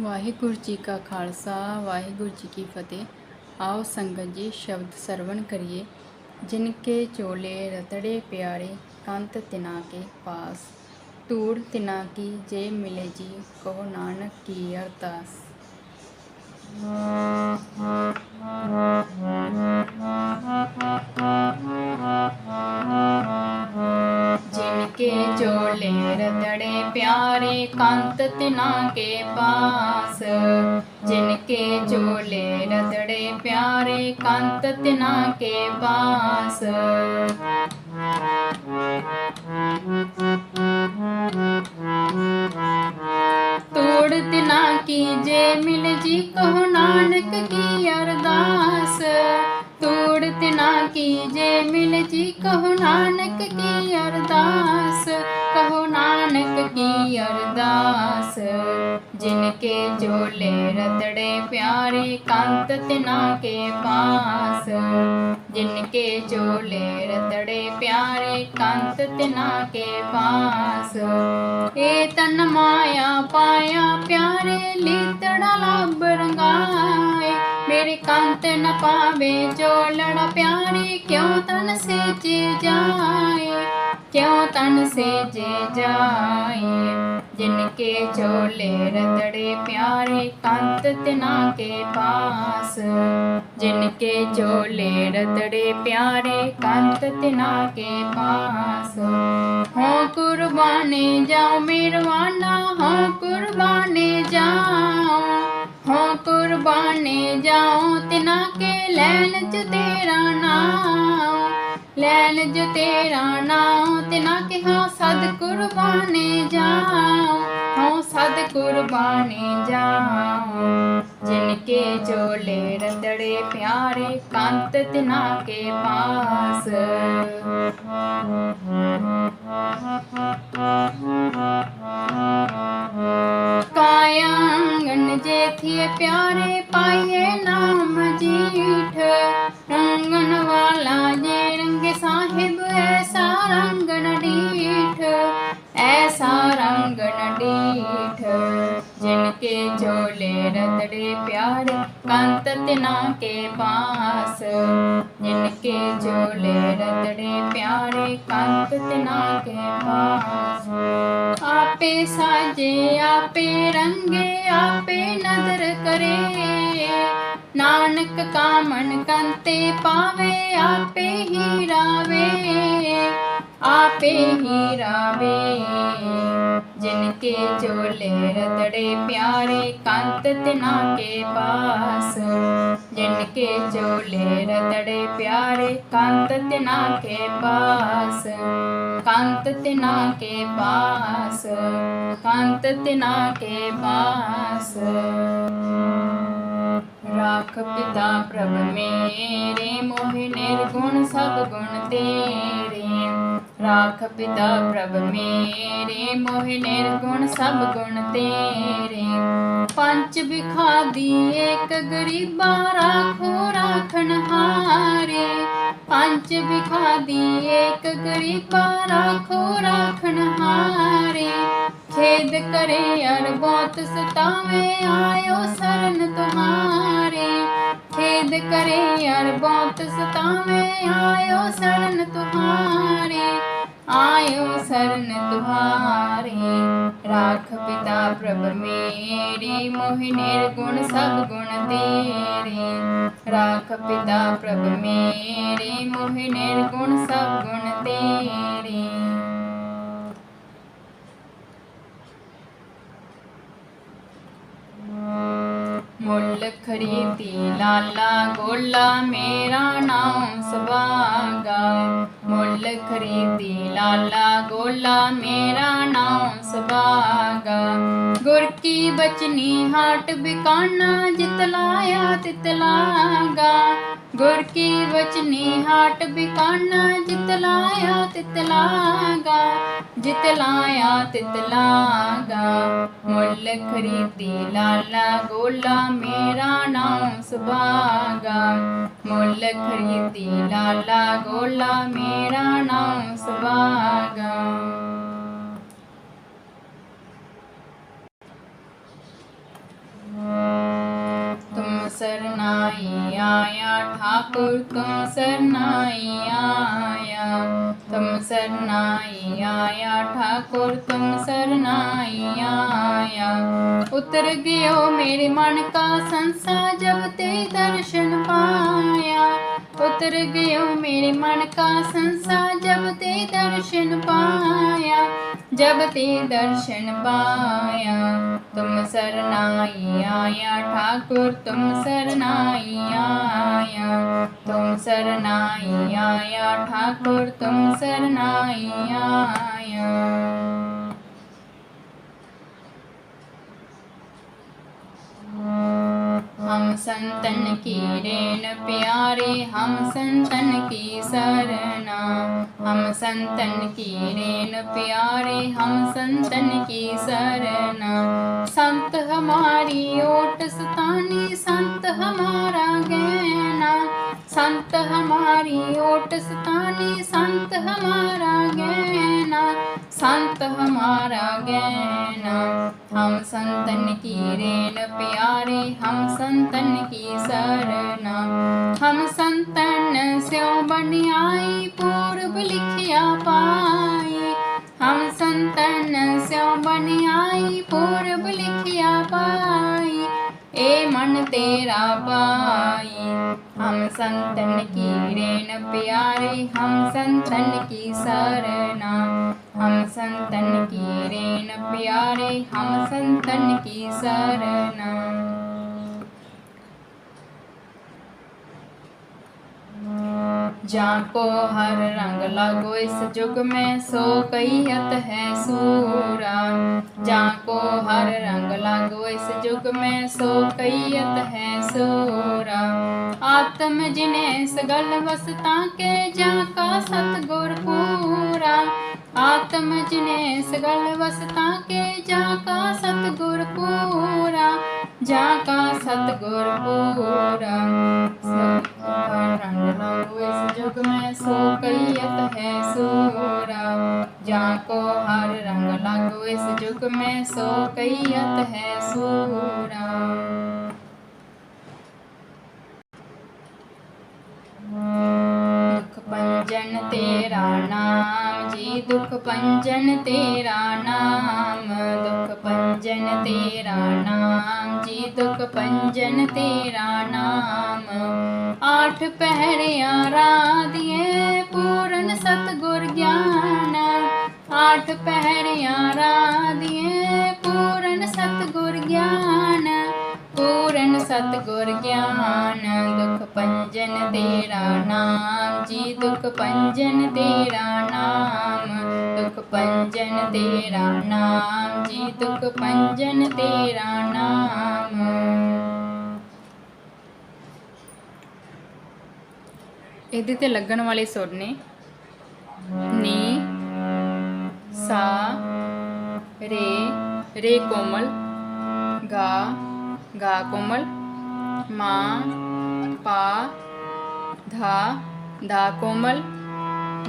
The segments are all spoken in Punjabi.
ਵਾਹਿਗੁਰੂ ਜੀ ਕਾ ਖਾਲਸਾ, ਵਾਹਿਗੁਰੂ ਜੀ ਕੀ ਫਤਿਹ। ਆਓ ਸੰਗਤ ਜੀ ਸ਼ਬਦ ਸਰਵਣ ਕਰੀਏ। ਜਿਨ ਕੇ ਚੋਲੇ ਰਤੜੇ ਪਿਆਰੇ, ਕੰਤ ਤਿਨਾ ਕੇ ਪਾਸ। ਤੂੜ ਤਿਨਾ ਕੀ ਜੇ ਮਿਲੇ ਜੀ, ਕੋ ਨਾਨਕ ਕੀ ਅਰਦਾਸ। ਜਿਨ ਕੇ ਚੋਲੇ ਰਤੜੇ प्यारे कांत तिना के पास जिनके झोले रदड़े प्यारे कांत तिना के पास तोड़ तिना की जय मिल जी कहो नानक की ਜਿਨ ਕੇ ਜੋਲੇ ਰਤੜੇ ਪਿਆਰੇ ਕੰਤ ਤਿਨਾ ਕੇ ਪਾਸ। ਜਿਨ ਕੇ ਜੋਲੇ ਰਤੜੇ ਪਿਆਰੇ ਕੰਤ ਤਿਨਾ ਕੇ ਪਾਸ। ਏ ਤਨ ਮਾਇਆ ਪਾਇਆ ਪਿਆਰੇ ਲੀਤੜਾ ਲੱਭ ਰੰਗਾਏ। ਮੇਰੇ ਕੰਤ ਨ ਪਾਵੇ ਜੋਲੜਾ ਪਿਆਰੇ, ਕਿਉਂ ਤਨ ਸੇਚੇ ਜਾਏ? ਕਿਉਂ ਤਨ ਸੇਚੇ ਜਾਏ? ਜਿਨ ਕੇ ਚੋਲੇ ਰਤੜੇ ਪਿਆਰੇ ਕੰਤ ਤਿਨਾ ਕੇ ਪਾਸ। ਜਿਨ ਕੇ ਚੋਲੇ ਰਤੜੇ ਪਿਆਰੇ ਕੰਤ ਤਿਨਾ ਕੇ ਪਾਸ। ਹੋ ਕੁਰਬਾਨੇ ਜਾਓ ਮਿਰਵਾਨਾ, ਹੋ ਕੁਰਬਾਨੇ ਜਾਓ ਹੋ ਕੁਰਬਾਨੇ ਜਾਓ ਤਿਨਾ ਕੇ ਲੈਣ ਚ ਲੈਣ ਜੋ ਤੇਰਾ ਨਾਮ ਤੇ ਨਾ ਕਿਹਾ, ਸਦ ਕੁਰਬਾਨੇ ਜਾਉ। ਹਉ ਸਦ ਕੁਰਬਾਨੇ ਜਾਉ। ਜਿਨ ਕੇ ਚੋਲੇ ਰੰਦੜੇ ਪਿਆਰੇ, ਕੰਤ ਤਿਨਾ ਕੇ ਪਾਸ। ਕਾਇਆਂਗਨ ਜੇ ਥੀਏ ਪਿਆਰੇ, ਪਾਈਏ ਨਾਮ ਜੀਠ। कंत तिना के पास जिनके झोले रतड़े प्यारे कंत तिना के पास आपे साजे आपे रंगे आपे नदर करे नानक कामन कंते पावे आपे ही रावे आपे ही रावे जिनके चोले रतड़े प्यारे कंत तिना के पास जिनके चोले रतड़े प्यारे कंत तिना के पास कंत तिना के पास कंत तिना के पास राख पिता प्रभ मेरे मोहि निर्गुण सब गुण तेरे ਰਾਖ ਪਿਤਾ ਪ੍ਰਭ ਮੇਰੇ, ਮੋਹ ਨਿਰਗੁਣ ਸਭ ਗੁਣ ਤੇਰੇ। ਪੰਜ ਬਿਖਾਦੀ ਏਕ ਗਰੀਬਾ, ਰਾਖੋ ਰਾਖਣ ਹਾਰੇ। ਪੰਜ ਬਿਖਾਦੀ ਏਕ ਗਰੀਬਾ, ਰਾਖੋ ਰਾਖਣ ਹਾਰੇ। ਖੇਦ ਕਰੇ ਅਰ ਬਹੁਤ ਸਤਾਵੇ ਆਇਓ ਸਰਨ ਤੁਹਾਰੇ। ਖੇਦ ਕਰੇ ਅਰ ਬਹੁਤ ਸਤਾਵੇ ਆਇਓ ਸਰਨ ਤੁਹਾਰੇ। ਆਇਓ ਸਰਨ ਤੁਹਾਰੇ ਰਾਖ ਪਿਤਾ ਪ੍ਰਭ ਮੇਰੀ, ਮੋਹਿ ਨਿਰਗੁਣ ਸਭ ਗੁਣ ਤੇਰੇ। ਰਾਖ ਪਿਤਾ ਪ੍ਰਭ ਮੇਰੀ, ਮੋਹਿ ਨਿਰਗੁਣ ਸਭ ਗੁਣ ਤੇਰੇ। ਮੁੱਲ ਖਰੀਦੀ, ਲਾਲਾ ਗੋਲਾ ਮੇਰਾ ਨਾਮ ਸੁਭਾਗਾ। ਮੁੱਲ ਖਰੀਦੀ, ਲਾਲਾ ਗੋਲਾ ਮੇਰਾ ਨਾਮ ਸੁਭਾਗਾ। ਗੁਰ ਕੀ ਬਚਨੀ, ਹਾਟ ਬਿਕਾਨਾ ਜਿਤ ਲਾਇਆ ਗੁਰ ਕੀ ਬਚਨੀ ਹਾਟ ਬਿਕਾਨਾ, ਜਿਤ ਲਾਇਆ ਤਿਤ ਲਾਗਾ, ਜਿਤ ਲਾਇਆ ਤਿਤ ਲਾਗਾ। ਮੁੱਲ ਖਰੀਦੀ ਲਾਲਾ ਗੋਲਾ, ਮੇਰਾ ਨਾਮ ਸੁਭਾਗਾ। ਮੁੱਲ ਖਰੀਦੀ ਲਾਲਾ ਗੋਲਾ, ਮੇਰਾ ਨਾਮ ਸੁਭਾਗਾ। ਸਰਨਾਈ ਆਇਆ ਠਾਕੁਰ ਤੁਮ ਸਰਨਾਈ ਆਇਆ, ਤੁਮ ਸਰਨਾਈ ਆਇਆ, ਠਾਕੁਰ ਤੁਮ ਸਰਨਾਈ ਆਇਆ। ਉਤਰ ਗਿਓ ਮੇਰੇ ਮਨ ਕਾ ਸੰਸਾ, ਜਬ ਤੇ ਦਰਸ਼ਨ ਪਾਇਆ। ਉਤਰ ਗਿਓ ਮੇਰੇ ਮਨ ਕਾ ਸੰਸਾ, ਜਬ ਤੇ ਦਰਸ਼ਨ ਪਾਇਆ। जब ते दर्शन पाया तुम सरनाई आया ठाकुर तुम सरनाई आया तुम सरनाई आया ठाकुर तुम सरनाई आया संतन की रेन प्यारे हम संतन की सरना हम संतन की रेन प्यारे हम संतन की सरना संत हमारी ओट सतानी संत हमारा गहना संत हमारी ओट सतानी संत हमारा गहना संत हमारा गहना हम संतन की रेन प्यारे हम संतन की सरना हम संतन स्यो बनियाई पूर्व लिखिया पाई हम संतन स्यो बनियाई पूर्व लिखिया पाई ए मन तेरा पाई हम संतन की रेन प्यारे हम संतन की सरना हम संतन की रेन प्यारे हम संतन की सरना ਜਾਂ ਕੋ ਹਰ ਰੰਗ ਲਾਗੋ, ਇਸ ਜੁਗ ਮੈਂ ਸੋ ਕਈਅਤ ਹੈ ਸੂਰਾ। ਜਾਂ ਕੋ ਹਰ ਰੰਗ ਲਾਗੋ, ਇਸ ਜੁਗ ਮੈਂ ਸੋ ਕਈਅਤ ਹੈ ਸੂਰਾ। ਆਤਮ ਜਿਨੇ ਸਗਲ ਵਸਤਾ ਕੇ ਜਾਂ ਕਾ ਸਤ ਗੁਰ ਪੂਰਾ। ਆਤਮ ਜਿਨੇ ਸਗਲ ਵਸਤਾ ਕੇ ਜਾਂ ਕਾ ਸਤ ਗੁਰ ਪੂਰਾ। ਜਾਂ ਕਾ ਸਤ ਗੁਰ ਪੂਰਾ। ਹੁਕ ਮੈਂ ਸੋ ਕਈਅਤ ਹੈ ਸੋ ਹੋ ਰਾਮ ਦੁਖ ਪੰਜਨ ਤੇਰਾ ਨਾਮ ਜੀ ਦੁਖ ਪੰਜਨ ਤੇਰਾ ਨਾਮ ਦੁਖ ਪੰਜਨ ਤੇਰਾ ਨਾਮ ਜੀ ਦੁਖ ਪੰਜਨ ਤੇਰਾ ਨਾਮ ਆਠ ਪਹਿਰਿਆ ਰਾਧਿਏ ਪੂਰਨ ਸਤਗੁਰ ਗਿਆਨ ਆਠ ਪਹਿਰਿਆਂ ਰਾਧੀਏ ਪੂਰਨ ਸਤਗੁਰ ਗਿਆਨ, ਪੂਰਨ ਸਤਗੁਰ ਗਿਆਨ, ਦੁਖ ਪੰਜਨ ਤੇਰਾ ਨਾਮ, ਜੀ ਦੁਖ ਪੰਜਨ ਤੇਰਾ ਨਾਮ, ਦੁਖ ਪੰਜਨ ਤੇਰਾ ਨਾਮ, ਜੀ ਦੁਖ ਪੰਜਨ ਤੇਰਾ ਨਾਮ। ਇਹਦੇ ਤੇ ਲੱਗਣ ਵਾਲੇ ਸੁਰ ਨੇ रे रे कोमल गा गा कोमल मा पा धा धा कोमल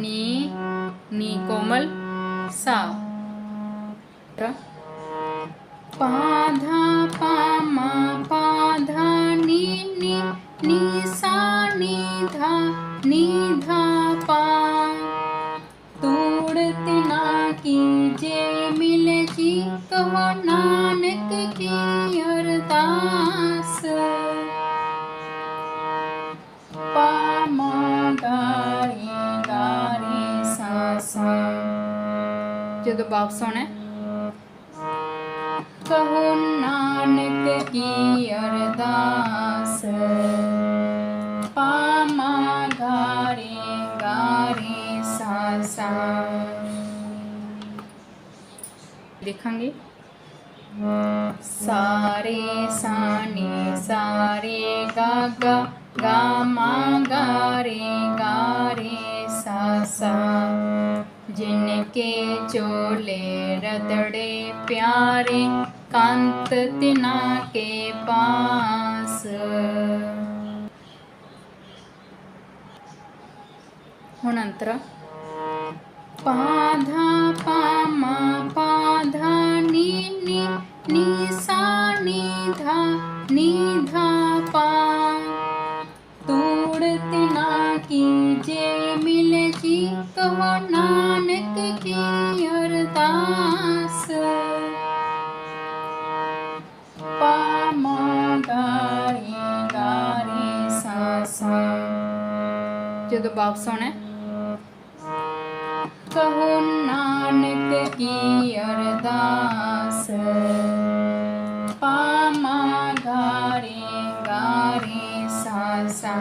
नी नी कोमल सा पाधा पा मा पाधा नी नी नी सा नी धा नी धा पा तूड़ तना कीजे ਕਹੋ ਨਾਨਕ ਕੀ ਅਰਦਾਸ? ਪਾਮਾ ਗਾਰੀ ਗਾਰੀ ਸਾਸਾ। ਜਦੋਂ ਵਾਪਸ ਆਉਣਾ ਕਹੋ, ਨਾਨਕ ਕੀ ਅਰਦਾਸ? ਪਾਮਾ ਗਾਰੀ ਗਾਰੀ ਸਾਸਾ। ਦੇਖਾਂਗੇ। ਸਾਰੇ ਸਾਨੇ ਸਾਰੇ ਗਾਗਾ ਗਾਮਾ ਗਾਰੇ ਗਾਰੇ ਸਾਸਾ ਜਿਨਕੇ ਚੋਲੇ ਰਤੜੇ ਪਿਆਰੇ, ਕੰਤ ਤਿਨਾ ਕੇ ਪਾਸ। ਹੁਣ ਅੰਤਰਾ। ਪਾਧਾ ਪਾਮਾ ਪਾ ਜਦੋਂ ਵਾਪਸ ਆਉਣਾ ਕਹੋ ਨਾਨਕ ਕੀ ਅਰਦਾਸ ਪਾਮਾ ਘਾਰੇ ਗਾਰੀ ਸਾਸਾ।